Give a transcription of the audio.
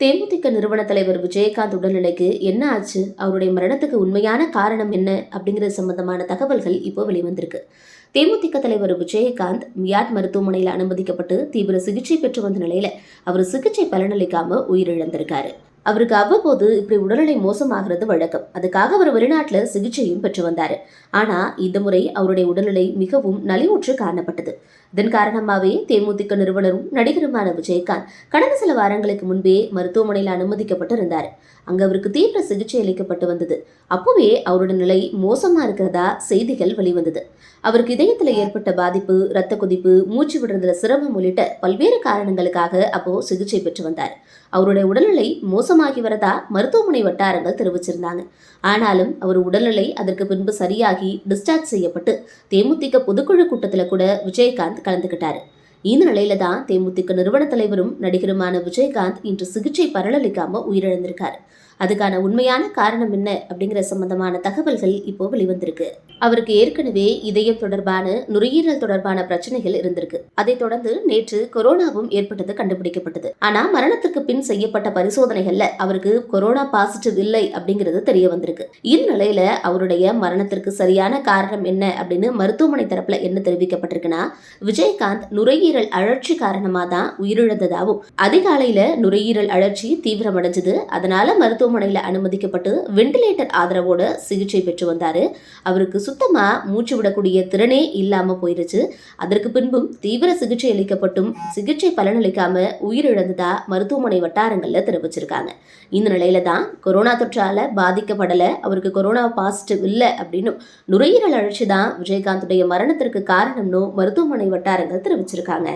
தேமுதிக நிறுவன தலைவர் விஜயகாந்த் உடல்நிலைக்கு என்ன ஆச்சு? அவருடைய மரணத்துக்கு உண்மையான காரணம் என்ன? அப்படிங்கிறது சம்பந்தமான தகவல்கள் இப்போ வெளிவந்திருக்கு. தேமுதிக தலைவர் விஜயகாந்த் மியாட் மருத்துவமனையில் அனுமதிக்கப்பட்டு தீவிர சிகிச்சை பெற்று வந்த நிலையில அவர் சிகிச்சை பலனளிக்காம உயிரிழந்திருக்காரு. அவருக்கு அவ்வப்போது இப்படி உடல்நிலை மோசமாகிறது வழக்கம். அதுக்காக அவர் வெளிநாட்டுல சிகிச்சையும் பெற்று வந்தாரு. ஆனா இந்த முறை அவருடைய உடல்நிலை மிகவும் நலிவுற்று காணப்பட்டது. இதன் காரணமாகவே தேமுதிக நிறுவனரும் நடிகருமான விஜயகாந்த் கடந்த சில வாரங்களுக்கு முன்பே மருத்துவமனையில் அனுமதிக்கப்பட்டு இருந்தார் அவருக்கு தீவிர சிகிச்சை அளிக்கப்பட்டு வந்தது. அப்போவே அவரோட நிலை மோசமா இருக்கிறதா செய்திகள் வெளிவந்தது. அவருக்கு இதயத்தில் ஏற்பட்ட பாதிப்பு இரத்த கொதிப்பு மூச்சு விடுறதுல சிரமம் உள்ளிட்ட பல்வேறு காரணங்களுக்காக அப்போ சிகிச்சை பெற்று வந்தார். அவருடைய உடல்நிலை மோசமாகி வரதா மருத்துவமனை வட்டாரங்கள் தெரிவிச்சிருந்தாங்க. ஆனாலும் அவர் உடல்நிலை அதற்கு பின்பு சரியாகி டிஸ்சார்ஜ் செய்யப்பட்டு தேமுதிக பொதுக்குழு கூட்டத்தில் கூட விஜயகாந்த் கலந்துக்கிட்டாரு இந்த நிலையில தான் தேமுதிக நிறுவன தலைவரும் நடிகருமான விஜயகாந்த் இன்று சிகிச்சை பலனளிக்காம உயிரிழந்திருக்காரு. அதுக்கான உண்மையான காரணம் என்ன அப்படிங்கிற சம்பந்தமான தகவல்கள் இப்போ வெளிவந்திருக்கு. அவருக்கு ஏற்கனவே இதயம் தொடர்பான நுரையீரல் தொடர்பான பிரச்சனைகள் இருந்திருக்கு. அதைத் தொடர்ந்து நேற்று கொரோனாவும் ஏற்பட்டது கண்டுபிடிக்கப்பட்டது. ஆனா மரணத்துக்கு பின் செய்யப்பட்ட பரிசோதனைகள்ல அவருக்கு கொரோனா பாசிட்டிவ் இல்லை அப்படிங்கிறது தெரிய வந்திருக்கு. இந்நிலையில அவருடைய மரணத்திற்கு சரியான காரணம் என்ன அப்படின்னு மருத்துவமனை தரப்புல என்ன தெரிவிக்கப்பட்டிருக்குன்னா விஜயகாந்த் நுரையீரல் அழற்சி காரணமா தான் உயிரிழந்ததாகவும் அதிகாலையில நுரையீரல் அழற்சி தீவிரமடைஞ்சது. அதனால மருத்துவமனையில அனுமதிக்கப்பட்டு வெண்டிலேட்டர் ஆதரவோட சிகிச்சை பெற்று வந்தாரு. அவருக்கு சுத்தமாக மூச்சு விடக்கூடிய திறனே இல்லாமல் போயிருச்சு. அதற்கு பின்பும் தீவிர சிகிச்சை அளிக்கப்பட்டும் சிகிச்சை பலனளிக்காம உயிரிழந்ததா மருத்துவமனை வட்டாரங்களில் தெரிவிச்சிருக்காங்க. இந்த நிலையில தான் கொரோனா தொற்றால் பாதிக்கப்படலை அவருக்கு கொரோனா பாசிட்டிவ் இல்லை அப்படின்னும் நுரையீரல் அழற்சி தான் விஜயகாந்துடைய மரணத்திற்கு காரணம்னு மருத்துவமனை வட்டாரங்கள் தெரிவிச்சிருக்காங்க.